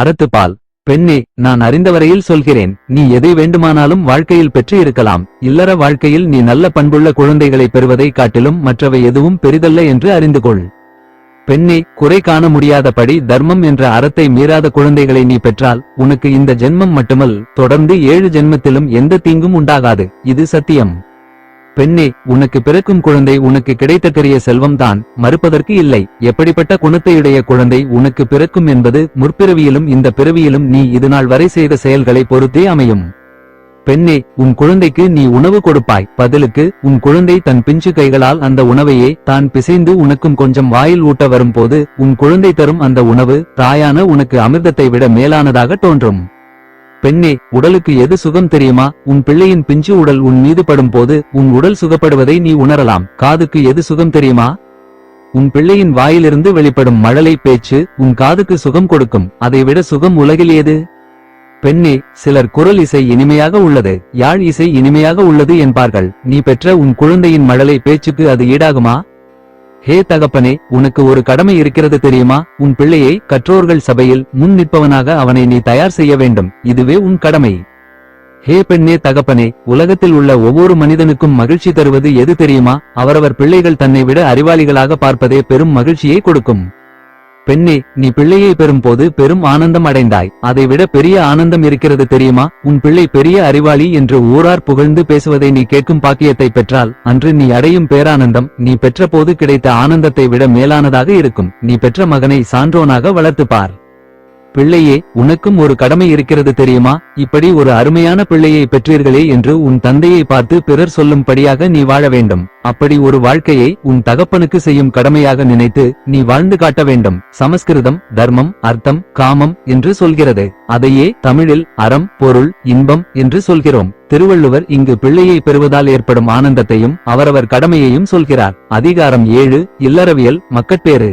அறத்துப்பால் பெண்ணே நான் அறிந்தவரையில் சொல்கிறேன் நீ எதை வேண்டுமானாலும் வாழ்க்கையில் பெற்று இருக்கலாம். இல்லற வாழ்க்கையில் நீ நல்ல பண்புள்ள குழந்தைகளை பெறுவதை காட்டிலும் மற்றவை எதுவும் பெரிதல்ல என்று அறிந்து கொள். பெண்ணே குறை காண முடியாதபடி தர்மம் என்ற அறத்தை மீறாத குழந்தைகளை நீ பெற்றால் உனக்கு இந்த ஜென்மம் மட்டுமல் தொடர்ந்து ஏழு ஜென்மத்திலும் எந்த தீங்கும் உண்டாகாது. இது சத்தியம். பெண்ணே உனக்கு பிறக்கும் குழந்தை உனக்கு கிடைத்தற்கரிய செல்வம்தான். மறுப்பதற்கு இல்லை. எப்படிப்பட்ட குணத்தையுடைய குழந்தை உனக்கு பிறக்கும் என்பது முற்பிறவியிலும் இந்த பிறவியிலும் நீ இதுநாள் வரை செய்த செயல்களை பொறுத்தே அமையும். பெண்ணே உன் குழந்தைக்கு நீ உணவு கொடுப்பாய். பதிலுக்கு உன் குழந்தை தன் பிஞ்சு கைகளால் அந்த உணவையே தான் பிசைந்து உனக்கும் கொஞ்சம் வாயில் ஊட்ட வரும்போது உன் குழந்தை தரும் அந்த உணவு தாயான உனக்கு அமிர்தத்தை விட மேலானதாக தோன்றும். பெண்ணே உடலுக்கு எது சுகம் தெரியுமா? உன் பிள்ளையின் பிஞ்சு உடல் உன் மீது படும்போது உன் உடல் சுகப்படுவதை நீ உணரலாம். காதுக்கு எது சுகம் தெரியுமா? உன் பிள்ளையின் வாயிலிருந்து வெளிப்படும் மழலை பேச்சு உன் காதுக்கு சுகம் கொடுக்கும். அதைவிட சுகம் உலகில் ஏது? பெண்ணே சிலர் குரல் இசை இனிமையாக உள்ளது. யாழ் இசை இனிமையாக உள்ளது என்பார்கள். நீ பெற்ற உன் குழந்தையின் மழலை பேச்சுக்கு அது ஈடாகுமா? ஹே தகப்பனே உனக்கு ஒரு கடமை இருக்கிறது தெரியுமா? உன் பிள்ளையை கற்றோர்கள் சபையில் முன் நிற்பவனாக அவனை நீ தயார் செய்ய வேண்டும். இதுவே உன் கடமை. ஹே பெண்ணே தகப்பனே உலகத்தில் உள்ள ஒவ்வொரு மனிதனுக்கும் மகிழ்ச்சி தருவது எது தெரியுமா? அவரவர் பிள்ளைகள் தன்னை விட அறிவாளிகளாக பார்ப்பதே பெரும் மகிழ்ச்சியை கொடுக்கும். பெண்ணே நீ பிள்ளையை பெறும்போது பெரும் ஆனந்தம் அடைந்தாய். அதைவிட பெரிய ஆனந்தம் இருக்கிறது தெரியுமா? உன் பிள்ளை பெரிய அறிவாளி என்று ஊரார் புகழ்ந்து பேசுவதை நீ கேட்கும் பாக்கியத்தை பெற்றால் அன்று நீ அடையும் பேரானந்தம் நீ பெற்ற போது கிடைத்த ஆனந்தத்தை விட மேலானதாக இருக்கும். நீ பெற்ற மகனை சான்றோனாக வளர்த்துப்பார். பிள்ளையே உனக்கும் ஒரு கடமை இருக்கிறது தெரியுமா? இப்படி ஒரு அருமையான பிள்ளையை பெற்றீர்களே என்று உன் தந்தையை பார்த்து பிறர் சொல்லும்படியாக நீ வாழ வேண்டும். அப்படி ஒரு வாழ்க்கையை உன் தகப்பனுக்கு செய்யும் கடமையாக நினைத்து நீ வாழ்ந்து காட்ட வேண்டும். சமஸ்கிருதம் தர்மம் அர்த்தம் காமம் என்று சொல்கிறது. அதையே தமிழில் அறம் பொருள் இன்பம் என்று சொல்கிறோம். திருவள்ளுவர் இங்கு பிள்ளையை பெறுவதால் ஏற்படும் ஆனந்தத்தையும் அவரவர் கடமையையும் சொல்கிறார். அதிகாரம் ஏழு இல்லறவியல் மக்கட்பேறு.